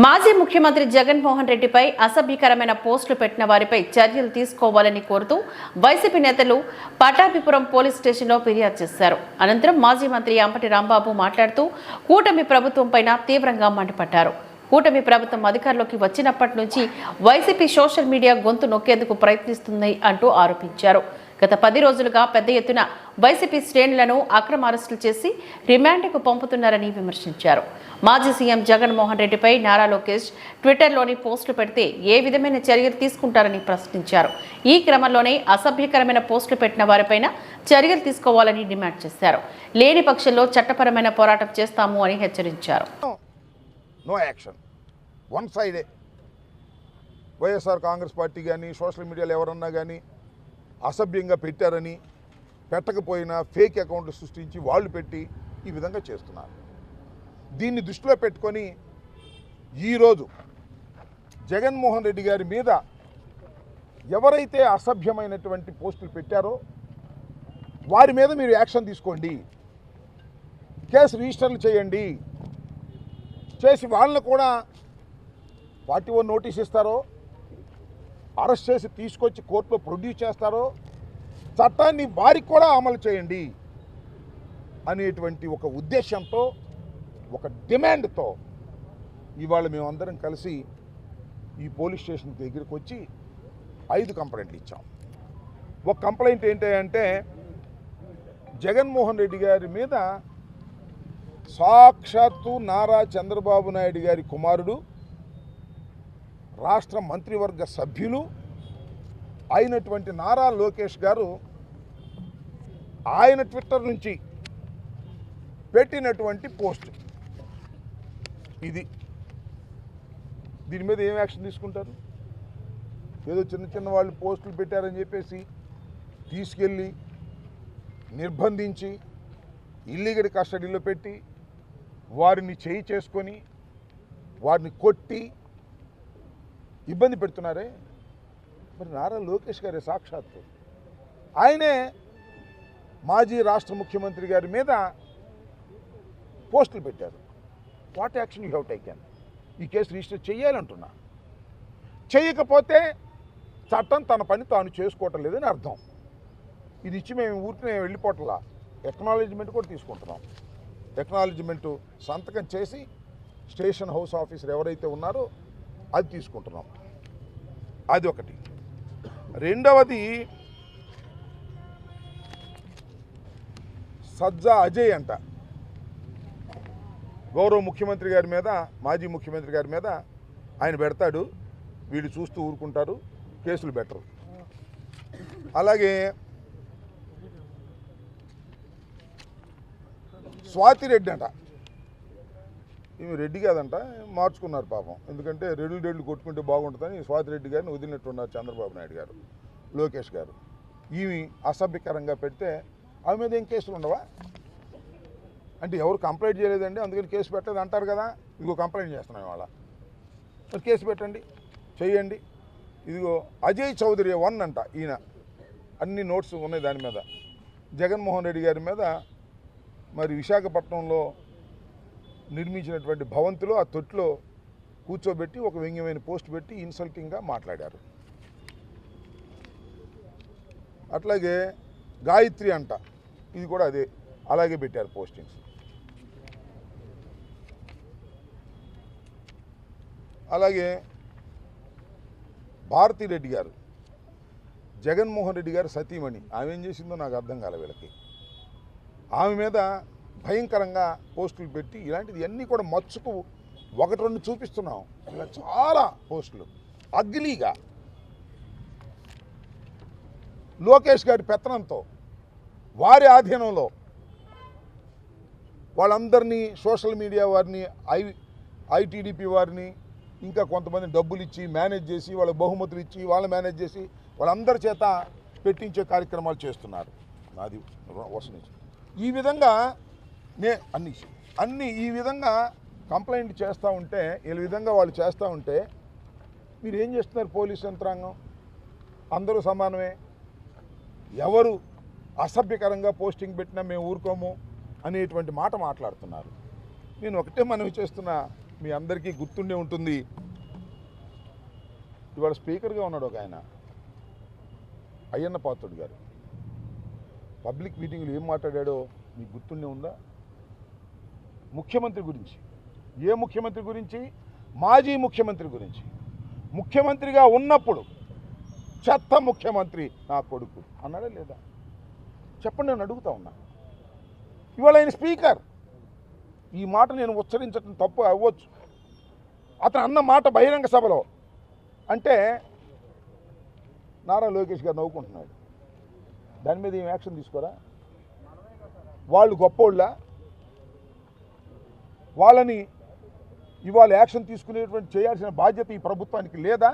మాజీ ముఖ్యమంత్రి జగన్మోహన్ రెడ్డిపై అసభ్యకరమైన పోస్టులు పెట్టిన వారిపై చర్యలు తీసుకోవాలని కోరుతూ వైసీపీ నేతలు పటాభిపురం పోలీస్ స్టేషన్లో ఫిర్యాదు చేశారు. అనంతరం మాజీ మంత్రి అంపటి రాంబాబు మాట్లాడుతూ కూటమి ప్రభుత్వంపైన తీవ్రంగా మండిపడ్డారు. కూటమి ప్రభుత్వం అధికారంలోకి వచ్చినప్పటి నుంచి వైసీపీ సోషల్ మీడియా గొంతు నొక్కేందుకు ప్రయత్నిస్తుంది అంటూ ఆరోపించారు. గత పది రోజులుగా పెద్ద ఎత్తున వైసీపీ శ్రేణులను అక్రమ అరెస్టులు చేసి రిమాండ్కు పంపుతున్నారని విమర్శించారు. మాజీ సీఎం జగన్మోహన్ రెడ్డిపై నారా లోకేష్ ట్విట్టర్లోని పోస్టులు పెడితే ఏ విధమైన చర్యలు తీసుకుంటారని ప్రశ్నించారు. ఈ క్రమంలోనే అసభ్యకరమైన పోస్టులు పెట్టిన వారిపైన చర్యలు తీసుకోవాలని డిమాండ్ చేశారు. లేని పక్షంలో చట్టపరమైన పోరాటం చేస్తాము అని హెచ్చరించారు. No action. వన్ సైడే. వైఎస్ఆర్ కాంగ్రెస్ పార్టీ కానీ సోషల్ మీడియాలో ఎవరన్నా కానీ అసభ్యంగా పెట్టారని పెట్టకపోయినా ఫేక్ అకౌంట్లు సృష్టించి వాళ్ళు పెట్టి ఈ విధంగా చేస్తున్నారు. దీన్ని దృష్టిలో పెట్టుకొని ఈరోజు జగన్మోహన్ రెడ్డి గారి మీద ఎవరైతే అసభ్యమైనటువంటి పోస్టులు పెట్టారో వారి మీద మీరు యాక్షన్ తీసుకోండి. కేసు రిజిస్టర్లు చేయండి. చేసి వాళ్ళని కూడా పార్టీ ఓ నోటీస్ ఇస్తారో అరెస్ట్ చేసి తీసుకొచ్చి కోర్టులో ప్రొడ్యూస్ చేస్తారో చట్టాన్ని వారికి కూడా అమలు చేయండి అనేటువంటి ఒక ఉద్దేశంతో ఒక డిమాండ్తో ఇవాళ మేమందరం కలిసి ఈ పోలీస్ స్టేషన్ దగ్గరికి వచ్చి ఐదు కంప్లైంట్లు ఇచ్చాం. ఒక కంప్లైంట్ ఏంటంటే జగన్మోహన్ రెడ్డి గారి మీద సాక్షాత్తు నారా చంద్రబాబు నాయుడు గారి కుమారుడు రాష్ట్ర మంత్రివర్గ సభ్యులు అయినటువంటి నారా లోకేష్ గారు ఆయన ట్విట్టర్ నుంచి పెట్టినటువంటి పోస్ట్. ఇది. దీని మీద ఏం యాక్షన్ తీసుకుంటారు? ఏదో చిన్న చిన్న వాళ్ళు పోస్టులు పెట్టారని చెప్పేసి తీసుకెళ్ళి నిర్బంధించి ఇల్లీగల్ కస్టడీలో పెట్టి వారిని చేయి చేసుకొని వారిని కొట్టి ఇబ్బంది పెడుతున్నారే? మరి నారా లోకేష్ గారే సాక్షాత్తు. ఆయనే మాజీ రాష్ట్ర ముఖ్యమంత్రి గారి మీద పోస్టులు పెట్టారు. What action you have taken ఈ కేసు రిజిస్టర్ చేయాలంటున్నా. చేయకపోతే చట్టం తన పని తాను చేసుకోవటం లేదని అర్థం. ఇది ఇచ్చి మేము ఊరికి వెళ్ళిపోవట్లా ఎక్నాలజ్మెంట్ కూడా తీసుకుంటున్నాం. ఎక్నాలజ్మెంట్ సంతకం చేసి స్టేషన్ హౌస్ ఆఫీసర్ ఎవరైతే ఉన్నారో అది తీసుకుంటున్నాం. అది ఒకటి. రెండవది సజ్జా అజయ్ అంట. గౌరవ ముఖ్యమంత్రి గారి మీద మాజీ ముఖ్యమంత్రి గారి మీద ఆయన పెడతాడు. వీళ్ళు చూస్తూ ఊరుకుంటారు. కేసులు పెట్టరు అలాగే స్వాతి రెడ్డి అంట. ఈమె రెడ్డి కాదంట మార్చుకున్నారు పాపం. ఎందుకంటే రెడ్లు రెడ్లు కొట్టుకుంటే బాగుంటుందని స్వాతి రెడ్డి గారిని వదిలినట్టున్నారు చంద్రబాబు నాయుడు గారు లోకేష్ గారు. ఈమె అసభ్యకరంగా పెడితే ఆమె మీద ఏం కేసులు ఉండవా? అంటే ఎవరు కంప్లైంట్ చేయలేదండి అందుకని కేసు పెట్టలేదు అంటారు కదా. ఇదిగో కంప్లైంట్ చేస్తున్నాం ఇవాళ. మరి కేసు పెట్టండి చేయండి ఇదిగో అజయ్ చౌదరి వన్ అంట ఈయన. అన్ని నోట్స్ ఉన్నాయి దాని మీద. జగన్మోహన్ రెడ్డి గారి మీద. మరి విశాఖపట్నంలో నిర్మించినటువంటి భవంతిలో ఆ తొట్టిలో కూర్చోబెట్టి ఒక వ్యంగ్యమైన పోస్ట్ పెట్టి ఇన్సల్టింగ్గా మాట్లాడారు. అట్లాగే గాయత్రి అంట ఇది కూడా అదే అలాగే పెట్టారు పోస్టింగ్స్. అలాగే భారతీ రెడ్డి గారు జగన్మోహన్ రెడ్డి గారు సతీమణి ఆమె ఏం చేసిందో నాకు అర్థం కాలే వీళ్ళకి. ఆమె మీద భయంకరంగా పోస్టులు పెట్టి ఇలాంటిది అన్నీ కూడా మచ్చుకు ఒకటి రెండు చూపిస్తున్నాం. ఇలా చాలా పోస్టులు. అగ్లీగా లోకేష్ గారి పెత్తనంతో వారి ఆధీనంలో వాళ్ళందరినీ సోషల్ మీడియా వారిని ఐ ఐటీడీపీ వారిని ఇంకా కొంతమంది డబ్బులు ఇచ్చి మేనేజ్ చేసి వాళ్ళ బహుమతులు ఇచ్చి వాళ్ళని మేనేజ్ చేసి వాళ్ళందరి చేత పెట్టించే కార్యక్రమాలు చేస్తున్నారు. నాది వసతి ఈ విధంగా నే అన్ని అన్ని ఈ విధంగా కంప్లైంట్ చేస్తూ ఉంటే ఈ విధంగా వాళ్ళు చేస్తూ ఉంటే మీరు ఏం చేస్తున్నారు పోలీస్ యంత్రాంగం? అందరూ సమానమే. ఎవరు అసభ్యకరంగా పోస్టింగ్ పెట్టినా మేము ఊరుకోము అనేటువంటి మాట మాట్లాడుతున్నారు. నేను ఒకటే మనవి చేస్తున్నా మీ అందరికీ గుర్తుండే ఉంటుంది. ఇవాళ స్పీకర్గా ఉన్నాడు ఒక ఆయన. అయ్యన్న పాత్రుడు గారు. పబ్లిక్ మీటింగ్లో ఏం మాట్లాడాడో మీకు గుర్తుండే ఉందా? ముఖ్యమంత్రి గురించి. ఏ ముఖ్యమంత్రి గురించి? మాజీ ముఖ్యమంత్రి గురించి. ముఖ్యమంత్రిగా ఉన్నప్పుడు చెత్త ముఖ్యమంత్రి నా కొడుకు అన్నాడా లేదా? చెప్పండి నేను అడుగుతా ఉన్నా. ఇవాళ ఆయన స్పీకర్. ఈ మాట నేను ఉచ్చరించడం తప్పు అవ్వచ్చు. అతను అన్న మాట బహిరంగ సభలో. అంటే నారా లోకేష్ గారు నవ్వుకుంటున్నాడు. దాని మీద ఏం యాక్షన్ తీసుకోరా? వాళ్ళు గొప్పోళ్ళ? వాళ్ళని ఇవాళ యాక్షన్ తీసుకునేటువంటి చేయాల్సిన బాధ్యత ఈ ప్రభుత్వానికి లేదా?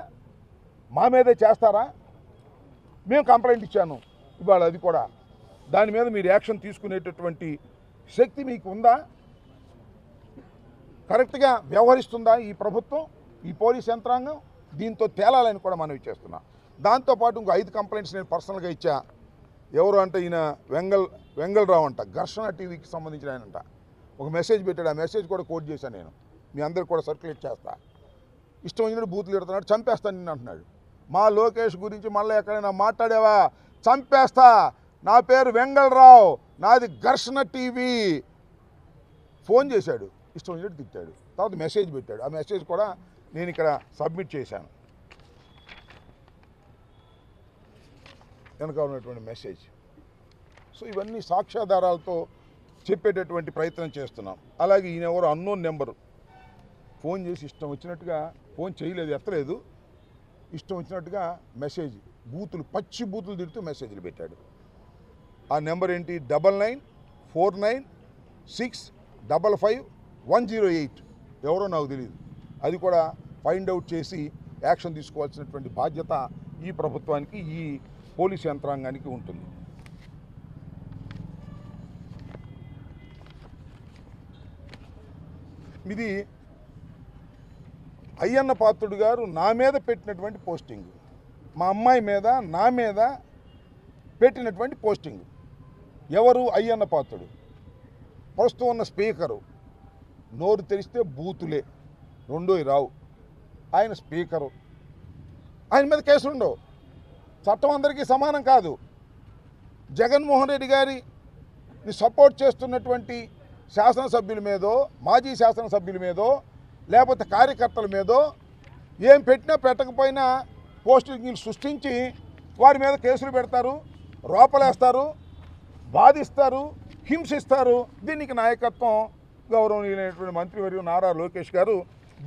మా మీదే చేస్తారా? మేము కంప్లైంట్ ఇచ్చాను ఇవాళ అది కూడా. దాని మీద మీరు యాక్షన్ తీసుకునేటటువంటి శక్తి మీకు ఉందా? కరెక్ట్గా వ్యవహరిస్తుందా ఈ ప్రభుత్వం ఈ పోలీస్ యంత్రాంగం? దీంతో తేలాలని కూడా మనం ఇచ్చేస్తున్నాం దాంతోపాటు ఇంకో ఐదు కంప్లైంట్స్ నేను పర్సనల్గా ఇచ్చా. ఎవరు అంటే ఈయన వెంగల్ వెంగళరావు అంట. ఘర్షణ టీవీకి సంబంధించిన ఆయన ఒక మెసేజ్ పెట్టాడు ఆ మెసేజ్ కూడా కోట్ చేశాను నేను. మీ అందరికి కూడా సర్క్యులేట్ చేస్తా. ఇష్టం వచ్చినట్టు బూతులు ఎడుతున్నాడు చంపేస్తాను నిన్ను అంటున్నాడు. మా లోకేష్ గురించి మళ్ళీ ఎక్కడైనా మాట్లాడావా? చంపేస్తా. నా పేరు వెంగళరావు నాది ఘర్షణ టీవీ. ఫోన్ చేశాడు ఇష్టం వచ్చినట్టు తిట్టాడు. తర్వాత మెసేజ్ పెట్టాడు ఆ మెసేజ్ కూడా నేను ఇక్కడ సబ్మిట్ చేశాను. వెనక ఉన్నటువంటి మెసేజ్. సో ఇవన్నీ సాక్ష్యాధారాలతో చెప్పేటటువంటి ప్రయత్నం చేస్తున్నాం. అలాగే ఈయన ఎవరు అన్నోన్ నెంబరు. ఫోన్ చేసి ఇష్టం వచ్చినట్టుగా ఫోన్ చేయలేదు ఎత్తలేదు. ఇష్టం వచ్చినట్టుగా మెసేజ్ బూతులు పచ్చి బూతులు తిడుతూ మెసేజ్లు పెట్టాడు. ఆ నెంబర్ ఏంటి? Double nine four nine six double five one zero eight. ఎవరో నాకు తెలియదు అది కూడా ఫైండ్ అవుట్ చేసి యాక్షన్ తీసుకోవాల్సినటువంటి బాధ్యత ఈ ప్రభుత్వానికి ఈ పోలీస్ యంత్రాంగానికి ఉంటుంది. ఇది అయ్యన్న పాత్రుడు గారు నా మీద పెట్టినటువంటి పోస్టింగ్. మా అమ్మాయి మీద నా మీద పెట్టినటువంటి పోస్టింగ్. ఎవరు అయ్యన్న పాత్రుడు? ప్రస్తుతం ఉన్న స్పీకరు. నోరు తెరిస్తే బూతులే. రెండోవి రావు. ఆయన స్పీకరు. ఆయన మీద కేసులుండవు చట్టం అందరికీ సమానం కాదు. జగన్మోహన్ రెడ్డి గారిని సపోర్ట్ చేస్తున్నటువంటి శాసనసభ్యుల మీదో మాజీ శాసనసభ్యుల మీదో లేకపోతే కార్యకర్తల మీదో ఏం పెట్టినా పెట్టకపోయినా పోస్టింగ్లు సృష్టించి వారి మీద కేసులు పెడతారు రోపలేస్తారు బాధిస్తారు హింసిస్తారు. దీనికి నాయకత్వం గౌరవనీయులైనటువంటి మంత్రివర్యం నారా లోకేష్ గారు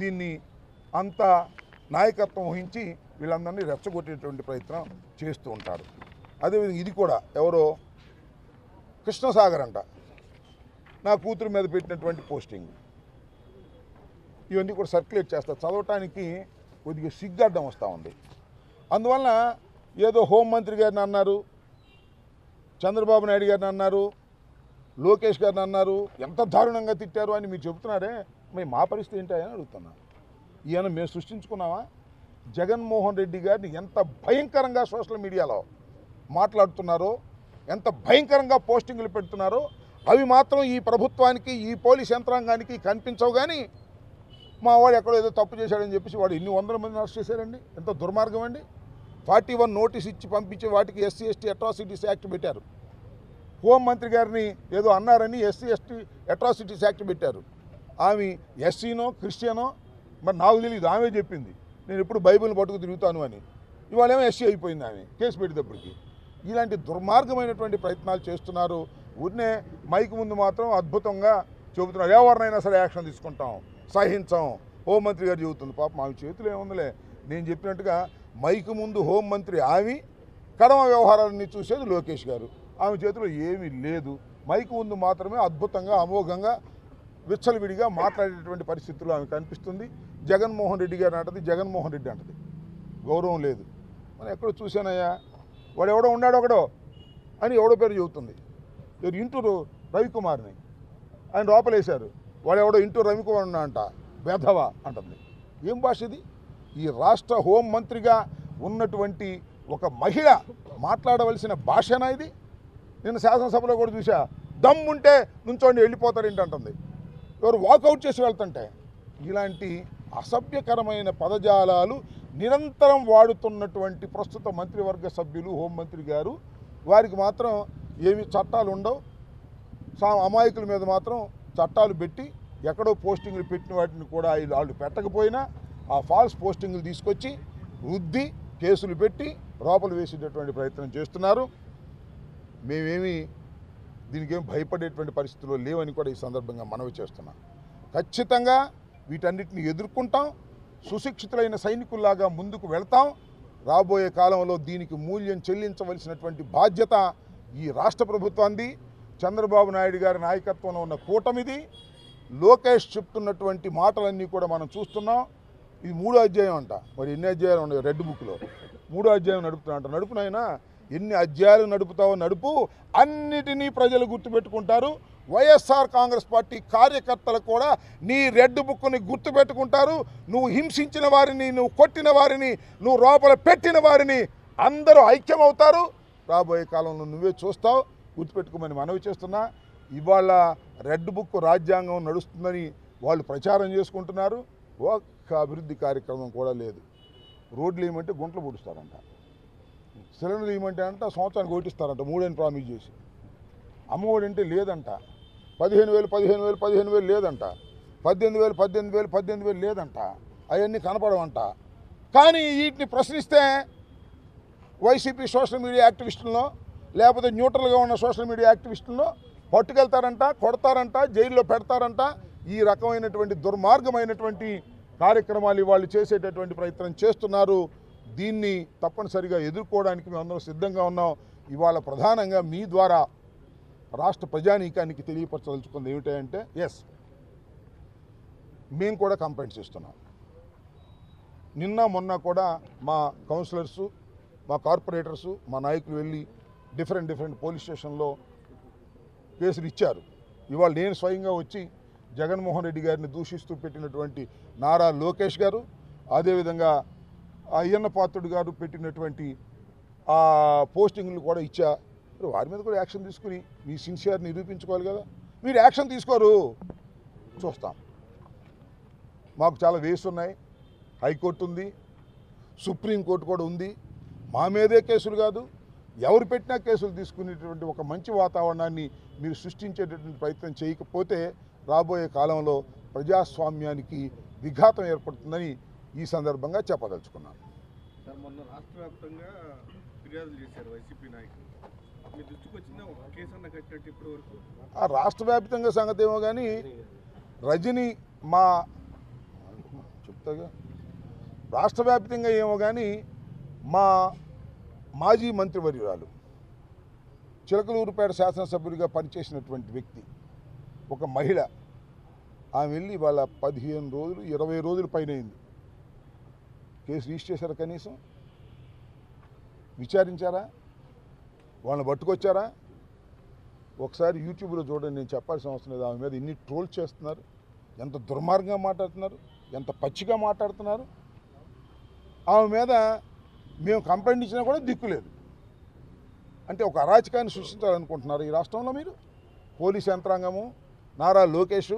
దీన్ని అంత నాయకత్వం వహించి వీళ్ళందరినీ రెచ్చగొట్టేటువంటి ప్రయత్నం చేస్తూ ఉంటారు. అదేవిధంగా ఇది కూడా ఎవరో కృష్ణసాగర్ అంట. నా కూతురు మీద పెట్టినటువంటి పోస్టింగ్. ఇవన్నీ కూడా సర్క్యులేట్ చేస్తా. చదవటానికి కొద్దిగా సిగ్గడ్డం వస్తూ ఉంది. అందువల్ల ఏదో హోంమంత్రి గారిని అన్నారు చంద్రబాబు నాయుడు గారిని అన్నారు లోకేష్ గారిని అన్నారు ఎంత దారుణంగా తిట్టారు అని మీరు చెబుతున్నారే? మరి మా పరిస్థితి ఏంటి అని అడుగుతున్నా. ఈయన మేము సృష్టించుకున్నామా? జగన్మోహన్ రెడ్డి గారిని ఎంత భయంకరంగా సోషల్ మీడియాలో మాట్లాడుతున్నారో ఎంత భయంకరంగా పోస్టింగులు పెడుతున్నారో అవి మాత్రం ఈ ప్రభుత్వానికి ఈ పోలీస్ యంత్రాంగానికి కనిపించవు కానీ మా వాడు ఎక్కడో ఏదో తప్పు చేశాడని చెప్పేసి వాడు ఇన్ని వందల మందిని అరెస్ట్ చేశారండి? ఎంత దుర్మార్గం అండి? ఫార్టీ వన్ నోటీస్ ఇచ్చి పంపించి వాటికి ఎస్సీ ఎస్టీ అట్రాసిటీస్ యాక్ట్ పెట్టారు. హోంమంత్రి గారిని ఏదో అన్నారని ఎస్సీ ఎస్టీ అట్రాసిటీస్ యాక్ట్ పెట్టారు. ఆమె ఎస్సీనో క్రిస్టియనో మరి నాకు తెలియదు ఆమె చెప్పింది. నేను ఎప్పుడు బైబిల్ని పట్టుకు తిరుగుతాను అని. ఇవాళేమో ఎస్సీ అయిపోయింది ఆమె కేసు పెట్టేటప్పటికి. ఇలాంటి దుర్మార్గమైనటువంటి ప్రయత్నాలు చేస్తున్నారు ఊరినే మైక్ ముందు మాత్రం అద్భుతంగా చెబుతున్నారు. ఎవరినైనా సరే యాక్షన్ తీసుకుంటాం సహించాం. హోంమంత్రి గారు చెబుతుంది పాపం ఆమె చేతులు ఏముందిలే. నేను చెప్పినట్టుగా మైక్ ముందు హోంమంత్రి ఆమె కడమ వ్యవహారాన్ని చూసేది లోకేష్ గారు. ఆమె చేతిలో ఏమీ లేదు. మైక్ ముందు మాత్రమే అద్భుతంగా అమోఘంగా విచ్చలవిడిగా మాట్లాడేటువంటి పరిస్థితుల్లో ఆమె కనిపిస్తుంది. జగన్మోహన్ రెడ్డి గారు అంటది జగన్మోహన్ రెడ్డి అంటది. గౌరవం లేదు. మనం ఎక్కడో చూశానయ్యా. వాడు ఎవడో ఉన్నాడు ఒకడో అని ఎవడో పేరు చెబుతుంది. ఎవరు ఇంటూరు రవికుమార్ని. ఆయన లోపలేశారు. వాడు ఎవడో ఇంటూరు రవికుమార్ ఉన్నా అంట. బెధవ అంటుంది. ఏం భాష ఇది? ఈ రాష్ట్ర హోం మంత్రిగా ఉన్నటువంటి ఒక మహిళ మాట్లాడవలసిన భాషనా ఇది? నేను శాసనసభలో కూడా చూసా దమ్ముంటే నుంచోండి వెళ్ళిపోతారు ఏంటంటుంది ఎవరు వాకౌట్ చేసి వెళ్తుంటే ఇలాంటి అసభ్యకరమైన పదజాలాలు నిరంతరం వాడుతున్నటువంటి ప్రస్తుత మంత్రివర్గ సభ్యులు హోంమంత్రి గారు వారికి మాత్రం ఏమి చట్టాలు ఉండవు. సా అమాయకుల మీద మాత్రం చట్టాలు పెట్టి ఎక్కడో పోస్టింగ్లు పెట్టిన వాటిని కూడా వాళ్ళు పెట్టకపోయినా ఆ ఫాల్స్ పోస్టింగ్లు తీసుకొచ్చి రుద్ది కేసులు పెట్టి లోపల వేసేటటువంటి ప్రయత్నం చేస్తున్నారు. మేమేమి దీనికి ఏం భయపడేటువంటి పరిస్థితుల్లో లేవని కూడా ఈ సందర్భంగా మనవి చేస్తున్నాం. ఖచ్చితంగా వీటన్నిటిని ఎదుర్కొంటాం. సుశిక్షితులైన సైనికుల్లాగా ముందుకు వెళ్తాం. రాబోయే కాలంలో దీనికి మూల్యం చెల్లించవలసినటువంటి బాధ్యత ఈ రాష్ట్ర ప్రభుత్వాన్ని చంద్రబాబు నాయుడు గారి నాయకత్వంలో ఉన్న కూటమిది లోకేష్ చెప్తున్నటువంటి మాటలన్నీ కూడా మనం చూస్తున్నాం. ఇది మూడో అధ్యాయం అంట. మరి ఎన్ని అధ్యాయాలు ఉన్నాయి? రెడ్ బుక్లో. మూడో అధ్యాయం నడుపుతున్నా అంట. నడుపునైనా ఎన్ని అధ్యాయాలు నడుపుతావో నడుపు. అన్నిటినీ ప్రజలు గుర్తుపెట్టుకుంటారు. వైఎస్ఆర్ కాంగ్రెస్ పార్టీ కార్యకర్తలు కూడా నీ రెడ్ బుక్ని గుర్తుపెట్టుకుంటారు. నువ్వు హింసించిన వారిని నువ్వు కొట్టిన వారిని నువ్వు లోపల పెట్టిన వారిని అందరూ ఐక్యమవుతారు. రాబోయే కాలంలో నువ్వే చూస్తావు గుర్తుపెట్టుకోమని మనవి చేస్తున్నా. ఇవాళ రెడ్ బుక్ రాజ్యాంగం నడుస్తుందని వాళ్ళు ప్రచారం చేసుకుంటున్నారు. ఒక్క అభివృద్ధి కార్యక్రమం కూడా లేదు. రోడ్లు ఏమంటే గుంటలు పొడుస్తారంట. సిలిండర్లు ఏమంటే అంట సంవత్సరానికి ఓటిస్తారంట మూడేని ప్రామిస్ చేసి. అమ్మఒడి అంటే లేదంట. పదిహేను వేలు పదిహేను వేలు పదిహేను వేలు లేదంట. పద్దెనిమిది వేలు పద్దెనిమిది వేలు పద్దెనిమిది వేలు లేదంట. అవన్నీ కనపడవంట. కానీ వీటిని ప్రశ్నిస్తే వైసీపీ సోషల్ మీడియా యాక్టివిస్టులను లేకపోతే న్యూట్రల్గా ఉన్న సోషల్ మీడియా యాక్టివిస్టులను పట్టుకెళ్తారంట కొడతారంట జైల్లో పెడతారంట. ఈ రకమైనటువంటి దుర్మార్గమైనటువంటి కార్యక్రమాలు వాళ్ళు చేసేటటువంటి ప్రయత్నం చేస్తున్నారు. దీన్ని తప్పనిసరిగా ఎదుర్కోవడానికి మేమందరం సిద్ధంగా ఉన్నాం. ఇవాళ ప్రధానంగా మీ ద్వారా రాష్ట్ర ప్రజానీకానికి తెలియపరచదలుచుకుంది ఏమిటంటే ఎస్ మేము కూడా కంప్లైంట్స్ ఇస్తున్నాం. నిన్న మొన్న కూడా మా కౌన్సిలర్సు మా కార్పొరేటర్స్ మా నాయకులు వెళ్ళి డిఫరెంట్ డిఫరెంట్ పోలీస్ స్టేషన్లో కేసులు ఇచ్చారు. ఇవాళ నేను స్వయంగా వచ్చి జగన్మోహన్ రెడ్డి గారిని దూషిస్తూ పెట్టినటువంటి నారా లోకేష్ గారు అదేవిధంగా అయ్యన్న పాత్రుడు గారు పెట్టినటువంటి ఆ పోస్టింగ్లు కూడా ఇచ్చా. వారి మీద కూడా యాక్షన్ తీసుకుని మీ సిన్సియర్ నిరూపించుకోవాలి కదా. మీరు యాక్షన్ తీసుకోరు. చూస్తాం. మాకు చాలా వేస్ ఉన్నాయి హైకోర్టు ఉంది. సుప్రీంకోర్టు కూడా ఉంది. మా మీదే కేసులు కాదు ఎవరు పెట్టినా కేసులు తీసుకునేటువంటి ఒక మంచి వాతావరణాన్ని మీరు సృష్టించేటటువంటి ప్రయత్నం చేయకపోతే రాబోయే కాలంలో ప్రజాస్వామ్యానికి విఘాతం ఏర్పడుతుందని ఈ సందర్భంగా చెప్పదలుచుకున్నాను. రాష్ట్ర వ్యాప్తంగా సంగతి ఏమో కానీ రజని మా చెప్తాగా? రాష్ట్ర వ్యాప్తంగా ఏమో కానీ మా మాజీ మంత్రివర్యురాలు చిలకలూరుపేట శాసనసభ్యుడిగా పనిచేసినటువంటి వ్యక్తి ఒక మహిళ ఆమె వెళ్ళి వాళ్ళ పదిహేను రోజులు ఇరవై రోజుల పైన అయింది కేసు రిజిస్టర్ చేశారా కనీసం విచారించారా? వాళ్ళని పట్టుకొచ్చారా? ఒకసారి యూట్యూబ్లో చూడండి నేను చెప్పాల్సిన అవసరం లేదు. ఆమె మీద ఇన్ని ట్రోల్ చేస్తున్నారు. ఎంత దుర్మార్గంగా మాట్లాడుతున్నారు. ఎంత పచ్చిగా మాట్లాడుతున్నారు. ఆమె మీద మేము కంప్లైంట్ ఇచ్చినా కూడా దిక్కు లేదు. అంటే ఒక అరాచకాన్ని సృష్టించాలనుకుంటున్నారు ఈ రాష్ట్రంలో మీరు? పోలీస్ యంత్రాంగము నారా లోకేష్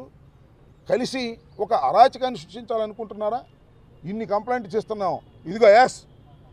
కలిసి ఒక అరాచకాన్ని సృష్టించాలనుకుంటున్నారా? ఇన్ని కంప్లైంట్ చేస్తున్నాం. ఇదిగో యాస్